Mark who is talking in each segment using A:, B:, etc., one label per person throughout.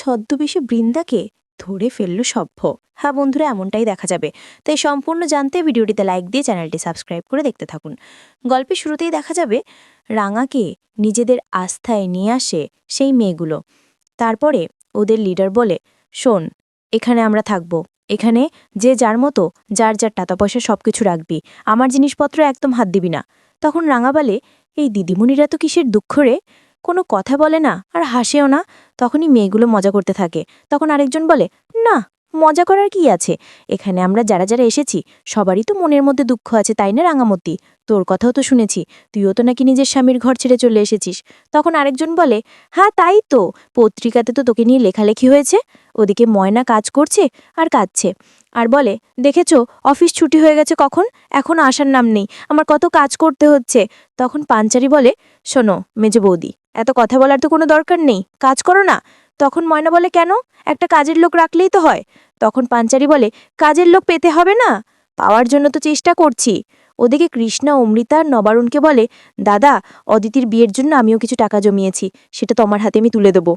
A: ছদ্মবেশে বৃন্দাকে ধরে ফেলল সভ্য। হ্যাঁ বন্ধুরা, এমনটাই দেখা যাবে। তাই সম্পূর্ণ জানতে ভিডিওটিতে লাইক দিয়ে চ্যানেলটি সাবস্ক্রাইব করে দেখতে থাকুন। গল্পের শুরুতেই দেখা যাবে, রাঙাকে নিজেদের আস্থায় নিয়ে আসে সেই মেয়েগুলো। তারপরে ওদের লিডার বলে, শোন, এখানে আমরা থাকব। এখানে যে যার মতো, যার যার টাকা পয়সা সব কিছু রাখবি। আমার জিনিসপত্র একদম হাত দিবি না। তখন রাঙা বলে, এই দিদিমণিরা তো কিসের দুঃখ রে? কোনো কথা বলে না আর হাসেও না। তখনই মেয়েগুলো মজা করতে থাকে। তখন আরেকজন বলে, না, মজা করার কি আছে? এখানে আমরা যারা যারা এসেছি, সবারই তো মনের মধ্যে দুঃখ আছে, তাই না, রাঙামতি? তোর কথাও তো শুনেছি, তুইও তো নাকি নিজের স্বামীর ঘর ছেড়ে চলে এসেছিস। তখন আরেকজন বলে হ্যাঁ তাই তো, পত্রিকাতে তো তোকে নিয়ে লেখালেখি হয়েছে, ওদিকে ময়না কাজ করছে আর কাঁদছে। আর বলে, দেখেছ, অফিস ছুটি হয়ে গেছে কখন? এখন আসার নাম নেই, আমার কত কাজ করতে হচ্ছে। তখন পাঞ্চারি বলে, শোনো, মেজে বৌদি এত কথা বলার তো কোনো দরকার নেই। কাজ করো না। তখন ময়না বলে, কেন? একটা কাজের লোক রাখলেই তো হয়। তখন পাঞ্চারি বলে, কাজের লোক পেতে হবে না। পাওয়ার জন্য তো চেষ্টা করছি। ওদিকে কৃষ্ণা, অমৃতা আর নবারুণকে বলে, দাদা, অদিতির বিয়ের জন্য আমিও কিছু টাকা জমিয়েছি। সেটা তোমার হাতে আমি তুলে দেবো।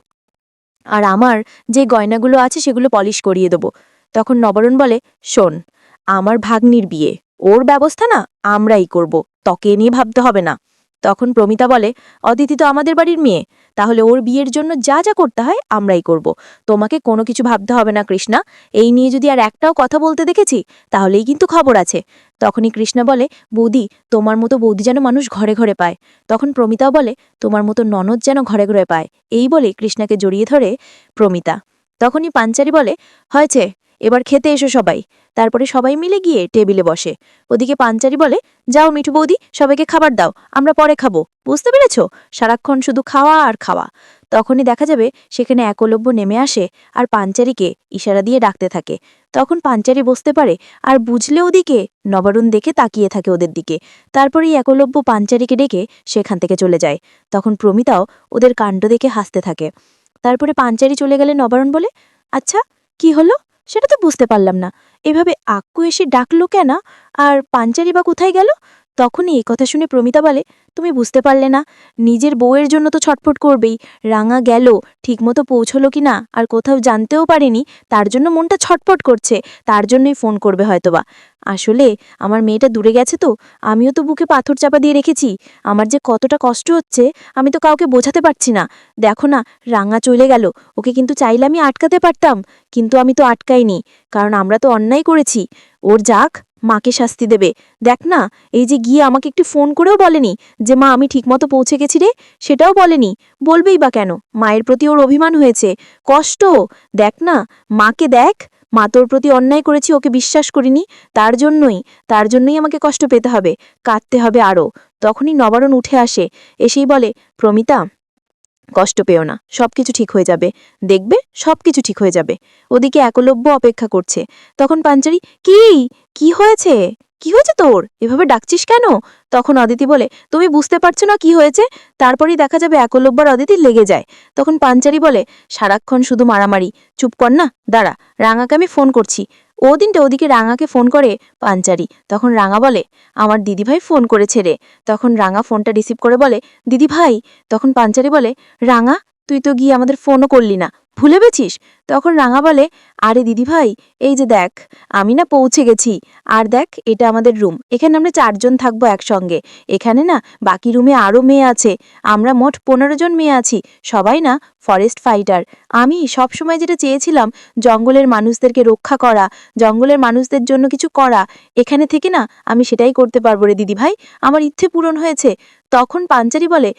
A: আর আমার যে গয়নাগুলো আছে সেগুলো পলিশ করিয়ে দেবো। তখন নবারুণ বলে, শোন, আমার ভাগ্নির বিয়ে। ওর ব্যবস্থা না আমরাই করব। তকে নিয়ে ভাবতে হবে না। তখন প্রমিতা বলে, অদিতি তো আমাদের বাড়ির মেয়ে। তাহলে ওর বিয়ের জন্য যা যা করতে হয় আমরাই করব। তোমাকে কোনো কিছু ভাবতে হবে না, কৃষ্ণা। এই নিয়ে যদি আর একটাও কথা বলতে দেখেছি, তাহলেই কিন্তু খবর আছে। তখনই কৃষ্ণা বলে, বৌদি, তোমার মতো বৌদি যেন মানুষ ঘরে ঘরে পায়। তখন প্রমিতাও বলে, তোমার মতো ননদ যেন ঘরে ঘরে পায়। এই বলে কৃষ্ণাকে জড়িয়ে ধরে প্রমিতা। তখনই পাঞ্চারি বলে, হয়েছে। এবার খেতে এসো সবাই। তারপরে সবাই মিলে গিয়ে টেবিলে বসে। ওদিকে পাঞ্চারি বলে, যাও মিঠু বৌদি, সবাইকে খাবার দাও, আমরা পরে খাব। বুঝতে পেরেছ? সারাক্ষণ শুধু খাওয়া আর খাওয়া। তখনই দেখা যাবে সেখানে একলব্য নেমে আসে আর পাঞ্চারিকে ইশারা দিয়ে ডাকতে থাকে। তখন পাঞ্চারি বসতে পারে আর বুঝলে ওদিকে, নবারুণ দেখে তাকিয়ে থাকে ওদের দিকে। তারপরেই একলব্য পাঞ্চারিকে ডেকে সেখান থেকে চলে যায়। তখন প্রমিতাও ওদের কাণ্ড দেখে হাসতে থাকে। তারপরে পাঞ্চারি চলে গেলে নবারুণ বলে আচ্ছা কি হলো? সেটা তো বুঝতে পারলাম না। এভাবে আক্কু এসে ডাকলো কেনা? আর পাঞ্চারি বা কোথায় গেল? তখনই এই কথা শুনে প্রমিতা বলে তুমি বুঝতে পারলে না। নিজের বউয়ের জন্য তো ছটফট করবেই। রাঙা গেল, ঠিকমতো পৌঁছলো কি না? আর কোথাও জানতেও পারেনি, তার জন্য মনটা ছটফট করছে। তার জন্যই ফোন করবে হয়তোবা। আসলে আমার মেয়েটা দূরে গেছে তো, আমিও তো বুকে পাথর চাপা দিয়ে রেখেছি। আমার যে কতটা কষ্ট হচ্ছে, আমি তো কাউকে বোঝাতে পারছি না। দেখো না, রাঙা চলে গেল, ওকে কিন্তু চাইলে আমি আটকাতে পারতাম। কিন্তু আমি তো আটকাইনি, কারণ আমরা তো অন্যায় করেছি। ওর যাক। মাকে শাস্তি দেবে। দেখ না, এই যে গিয়ে আমাকে একটু ফোন করেও বলেনি যে, মা, আমি ঠিকমতো পৌঁছে গেছি রে? সেটাও বলেনি। বলবেই বা কেন? মায়ের প্রতি ওর অভিমান হয়েছে। কষ্ট। দেখ না, মাকে দেখ। মা তোর প্রতি অন্যায় করেছি, ওকে বিশ্বাস করিনি। তার জন্যই তার জন্যই আমাকে কষ্ট পেতে হবে। কাঁদতে হবে আরও। তখনই নবারণ উঠে আসে। এসেই বলে, প্রমিতা কষ্ট পেও না সব কিছু ঠিক হয়ে যাবে। দেখবে সব কিছু ঠিক হয়ে যাবে। ওদিকে একলব্য অপেক্ষা করছে। তখন পাঞ্চারি, কি? কি হয়েছে? কি হয়েছে তোর? এভাবে ডাকছিস কেন? তখন অদিতি বলে, তুমি বুঝতে পারছ না কি হয়েছে? তারপরেই দেখা যাবে একলব্য আর অদিতি লেগে যায়। তখন পাঞ্চারি বলে, সারাক্ষণ শুধু মারামারি। চুপ কর না, দাঁড়া, রাঙাকে আমি ফোন করছি। ও দিনটা ওদিকে রাঙাকে ফোন করে, পাঞ্চারি, তখন রাঙা বলে, আমার দিদিভাই ফোন করেছে রে। তখন রাঙা ফোনটা রিসিভ করে বলে, দিদিভাই, তখন পাঞ্চারি বলে, রাঙা তুই তো গিয়ে আমাদের ফোনও করলি না। ভুলে গেছিস? তখন রাঙা বলে, আরে দিদি ভাই এই যে দেখ, আমি না পৌঁছে গেছি। আর দেখ, এটা আমাদের রুম এখানে আমরা চারজন থাকব একসঙ্গে। এখানে না বাকি রুমে আরও মেয়ে আছে। আমরা মোট পনেরো জন মেয়ে আছি। সবাই না ফরেস্ট ফাইটার আমি সবসময় যেটা চেয়েছিলাম, জঙ্গলের মানুষদেরকে রক্ষা করা, জঙ্গলের মানুষদের জন্য কিছু করা। এখানে থেকে না আমি সেটাই করতে পারব রে দিদি ভাই আমার ইচ্ছে পূরণ হয়েছে। তখন পাঞ্চারি বলে,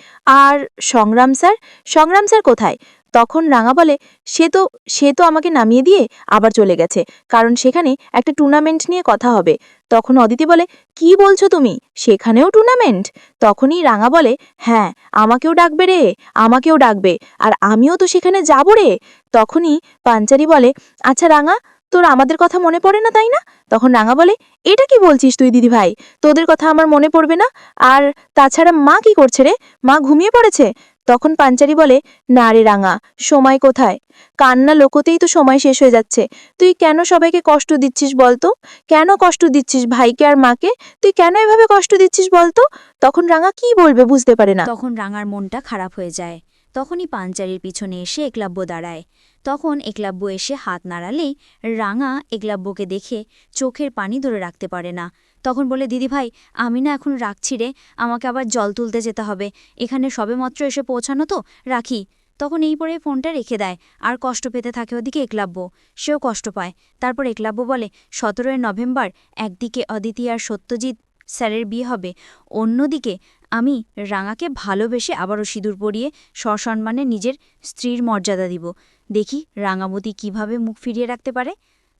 A: আর সংগ্রাম স্যার? সংগ্রাম স্যার কোথায়? তখন রাঙা বলে, সে তো সে তো আমাকে নামিয়ে দিয়ে আবার চলে গেছে, কারণ সেখানে একটা টুর্নামেন্ট নিয়ে কথা হবে। তখন অদিতি বলে, কি বলছো তুমি? সেখানেও টুর্নামেন্ট? তখনই রাঙা বলে হ্যাঁ আমাকেও ডাকবে রে, আমাকেও ডাকবে, আর আমিও তো সেখানে যাব রে। তখনই পাঞ্চারি বলে আচ্ছা রাঙা তোর আমাদের কথা মনে পড়ে না, তাই না? তখন রাঙা বলে, এটা কি বলছিস তুই দিদি ভাই তোদের কথা আমার মনে পড়বে না? আর তাছাড়া মা কি করছে রে? মা ঘুমিয়ে পড়েছে? তখন পাঞ্চারি বলে, না রে রাঙা, সময় কোথায়? কান্না লোকতেই তো সময় শেষ হয়ে যাচ্ছে। তুই কেন সবাইকে কষ্ট দিচ্ছিস বলতো? কেন কষ্ট দিচ্ছিস ভাইকে আর মাকে? তুই কেন এভাবে কষ্ট দিচ্ছিস বলতো? তখন রাঙা কি বলবে বুঝতে পারে না।
B: তখন রাঙার মনটা খারাপ হয়ে যায়। তখনই পাঞ্চারির পিছনে এসে একলাব্য দাঁড়ায়। তখন একলাব্য এসে হাত নাড়ালেই রাঙা একলাব্যকে দেখে চোখের পানি ধরে রাখতে পারে না। তখন বলে, দিদি ভাই, আমি না এখন রাখছি রে, আমাকে আবার জল তুলতে যেতে হবে। এখানে সবেমাত্র এসে পৌঁছানো তো, রাখি। তখন এই পরে ফোনটা রেখে দেয়। আর কষ্ট পেতে থাকে ওদিকে একলাব্য। সেও কষ্ট পায়। তারপর একলাব্য বলে, সতেরোই নভেম্বর একদিকে অদিতি আর সত্যজিৎ স্যারের বিয়ে হবে। অন্যদিকে আমি রাঙাকে ভালোবেসে আবারও সিঁদুর পরিয়ে সসম্মানে নিজের স্ত্রীর মর্যাদা দিব। দেখি রাঙামতি কীভাবে মুখ ফিরিয়ে রাখতে পারে।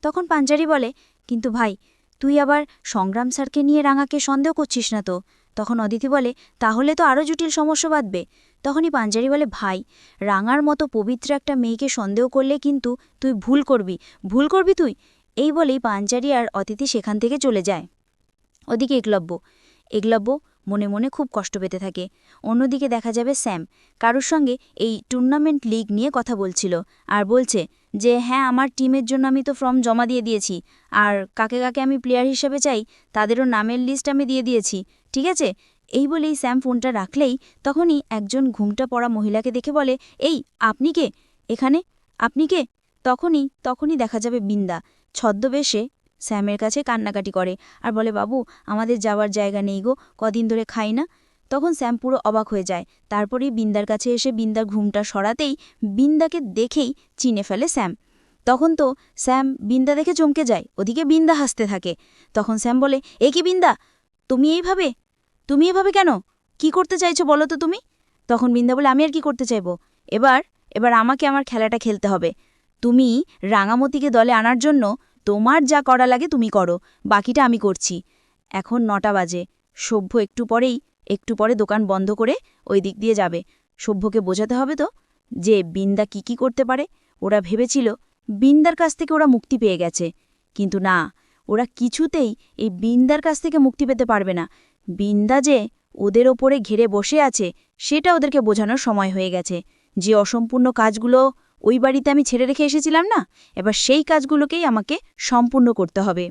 B: তখন পাঞ্জারি বলে, কিন্তু ভাই, তুই আবার সংগ্রাম স্যারকে নিয়ে রাঙাকে সন্দেহ করছিস না তো? তখন অদিতি বলে, তাহলে তো আরও জটিল সমস্যা বাঁধবে। তখনই পাঞ্জারি বলে, ভাই, রাঙার মতো পবিত্র একটা মেয়েকে সন্দেহ করলে কিন্তু তুই ভুল করবি। ভুল করবি তুই? এই বলেই পাঞ্জারি আর অতিথি সেখান থেকে চলে যায়। ওদিকে একলব্য একলব্য মনে মনে খুব কষ্ট পেতে থাকে। অন্যদিকে দেখা যাবে স্যাম, কারুর সঙ্গে এই টুর্নামেন্ট লিগ নিয়ে কথা বলছিল আর বলছে যে হ্যাঁ আমার টিমের জন্য আমি তো ফর্ম জমা দিয়ে দিয়েছি। আর কাকে কাকে আমি প্লেয়ার হিসেবে চাই, তাদেরও নামের লিস্ট আমি দিয়ে দিয়েছি। ঠিক আছে? এই বলেই স্যাম ফোনটা রাখলেই তখনই একজন ঘুমটা পড়া মহিলাকে দেখে বলে, এই, আপনি কে? এখানে? আপনি কে? তখনই তখনই দেখা যাবে বিন্দা। ছদ্মবেশে স্যামের কাছে কান্নাকাটি করে আর বলে, বাবু, আমাদের যাওয়ার জায়গা নেই গো, কদিন ধরে খাই না? তখন স্যাম পুরো অবাক হয়ে যায়। তারপরেই বিন্দার কাছে এসে বিন্দার ঘুমটা সরাতেই বিন্দাকে দেখেই চিনে ফেলে স্যাম। তখন তো স্যাম বিন্দা দেখে চমকে যায়, ওদিকে বিন্দা হাসতে থাকে। তখন স্যাম বলে, এ কি বিন্দা? তুমি এইভাবে? তুমি এভাবে কেন? কি করতে চাইছো বলো তো তুমি? তখন বিন্দা বলে, আমি আর কি করতে চাইব? এবার এবার আমাকে আমার খেলাটা খেলতে হবে। তুমি রাঙামতিকে দলে আনার জন্য তোমার যা করা লাগে তুমি করো, বাকিটা আমি করছি। এখন নটা বাজে। সভ্য একটু পরেই, একটু পরে দোকান বন্ধ করে ওই দিক দিয়ে যাবে। সভ্যকে বোঝাতে হবে তো যে বিন্দা কি কি করতে পারে। ওরা ভেবেছিল বিন্দার কাছ থেকে ওরা মুক্তি পেয়ে গেছে। কিন্তু না, ওরা কিছুতেই এই বিন্দার কাছ থেকে মুক্তি পেতে পারবে না। বিন্দা যে ওদের ওপরে ঘেরে বসে আছে, সেটা ওদেরকে বোঝানোর সময় হয়ে গেছে। যে অসম্পূর্ণ কাজগুলো ওই বাড়িতে আমি ছেড়ে রেখে এসেছিলাম না? এবার সেই কাজগুলোকেই আমাকে সম্পূর্ণ করতে হবে।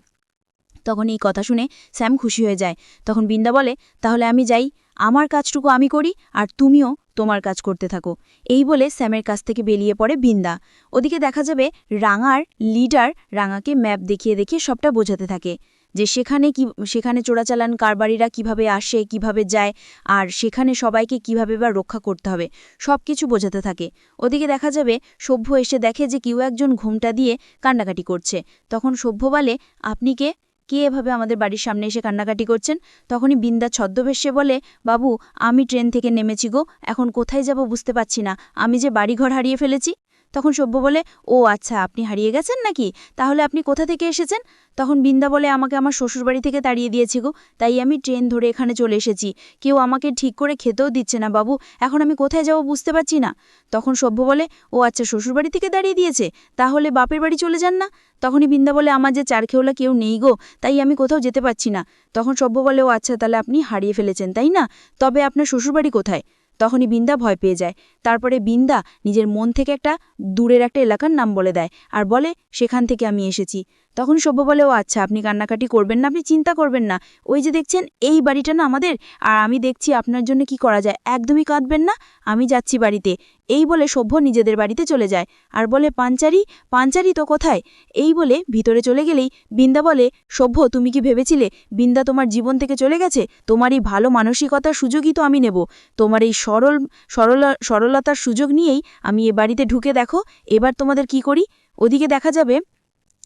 B: তখন এই কথা শুনে স্যাম খুশি হয়ে যায়। তখন বিন্দা বলে, তাহলে আমি যাই। আমার কাজটুকু আমি করি আর তুমিও তোমার কাজ করতে থাকো। এই বলে স্যামের কাছ থেকে বেরিয়ে পড়ে বিন্দা। ওদিকে দেখা যাবে রাঙার লিডার রাঙাকে ম্যাপ দেখিয়ে দেখিয়ে সবটা বোঝাতে থাকে। যে সেখানে কি, সেখানে চোরাচালান কারবারিরা কীভাবে আসে, কীভাবে যায়, আর সেখানে সবাইকে কীভাবে বা রক্ষা করতে হবে, সব কিছু বোঝাতে থাকে। ওদিকে দেখা যাবে, সভ্য এসে দেখে যে কেউ একজন ঘুমটা দিয়ে কান্নাকাটি করছে। তখন সভ্য বলে, আপনি কে? কে এভাবে আমাদের বাড়ির সামনে এসে কান্নাকাটি করছেন? তখনই বিন্দা ছদ্মবেশে বলে, বাবু, আমি ট্রেন থেকে নেমেছি গো, এখন কোথায় যাব বুঝতে পারছি না। আমি যে বাড়িঘর হারিয়ে ফেলেছি তখন সভ্য বলে, ও আচ্ছা আপনি হারিয়ে গেছেন নাকি? তাহলে আপনি কোথা থেকে এসেছেন? তখন বিন্দা বলে, আমাকে আমার শ্বশুরবাড়ি থেকে তাড়িয়ে দিয়েছি গো। তাই আমি ট্রেন ধরে এখানে চলে এসেছি। কেউ আমাকে ঠিক করে খেতেও দিচ্ছে না বাবু। এখন আমি কোথায় যাব বুঝতে পারছি না। তখন সভ্য বলে, ও আচ্ছা শ্বশুরবাড়ি থেকে দাঁড়িয়ে দিয়েছে। তাহলে বাপের বাড়ি চলে যান না? তখনই বিন্দা বলে, আমার যে চারখেওলা কেউ নেই গো, তাই আমি কোথাও যেতে পারছি না। তখন সভ্য বলে, ও আচ্ছা তাহলে আপনি হারিয়ে ফেলেছেন, তাই না? তবে আপনার শ্বশুরবাড়ি কোথায়? তখনই বিন্দা ভয় পেয়ে যায়। তারপরে বিন্দা নিজের মন থেকে একটা দূরের একটা এলাকার নাম বলে দেয় আর বলে, সেখান থেকে আমি এসেছি। তখন সভ্য বলে, ও আচ্ছা আপনি কান্নাকাটি করবেন না, আপনি চিন্তা করবেন না। ওই যে দেখছেন, এই বাড়িটা না আমাদের, আর আমি দেখছি আপনার জন্য কি করা যায়। একদমই কাঁদবেন না, আমি যাচ্ছি বাড়িতে। এই বলে সভ্য নিজেদের বাড়িতে চলে যায়। আর বলে, পাঞ্চারি পাঞ্চারি তো কোথায়? এই বলে ভিতরে চলে গেলেই বিন্দা বলে, সভ্য, তুমি কি ভেবেছিলে বিন্দা তোমার জীবন থেকে চলে গেছে? তোমার এই ভালো মানসিকতার সুযোগই তো আমি নেব। তোমার এই সরল, সরলা, সরলতার সুযোগ নিয়েই আমি এ বাড়িতে ঢুকে দেখো। এবার তোমাদের কি করি? ওদিকে দেখা যাবে,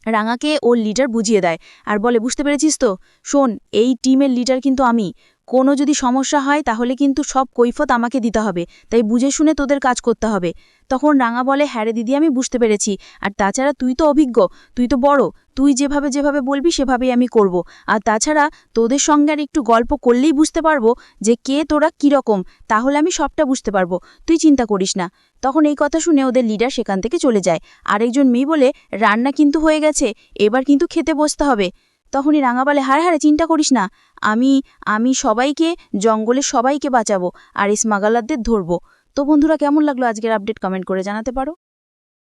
B: রাঙাকে ওর লিডার বুঝিয়ে দেয়। আর বলে, বুঝতে পেরেছিস তো? শোন, এই টিমের লিডার কিন্তু আমি। কোনো যদি সমস্যা হয়, তাহলে কিন্তু সব কৈফত আমাকে দিতে হবে। তাই বুঝে শুনে তোদের কাজ করতে হবে। তখন রাঙা বলে হ্যাঁ দিদি, আমি বুঝতে পেরেছি। আর তাছাড়া তুই তো অভিজ্ঞ, তুই তো বড়। তুই যেভাবে যেভাবে বলবি, সেভাবেই আমি করব। আর তাছাড়া তোদের সঙ্গে আর একটু গল্প করলেই বুঝতে পারব যে কে তোরা কীরকম তাহলে আমি সবটা বুঝতে পারব। তুই চিন্তা করিস না। তখন এই কথা শুনে ওদের লিডার সেখান থেকে চলে যায়। আরেকজন মেয়ে বলে, রান্না কিন্তু হয়ে গেছে, এবার কিন্তু খেতে বসতে হবে। তখনই রাঙাবালে হারে হারে, চিন্তা করিস না। আমি আমি সবাইকে জঙ্গলে সবাইকে বাঁচাবো আর এই স্মাগালারদের ধরবো। তো বন্ধুরা, কেমন লাগল আজকের আপডেট কমেন্ট করে জানাতে পারো?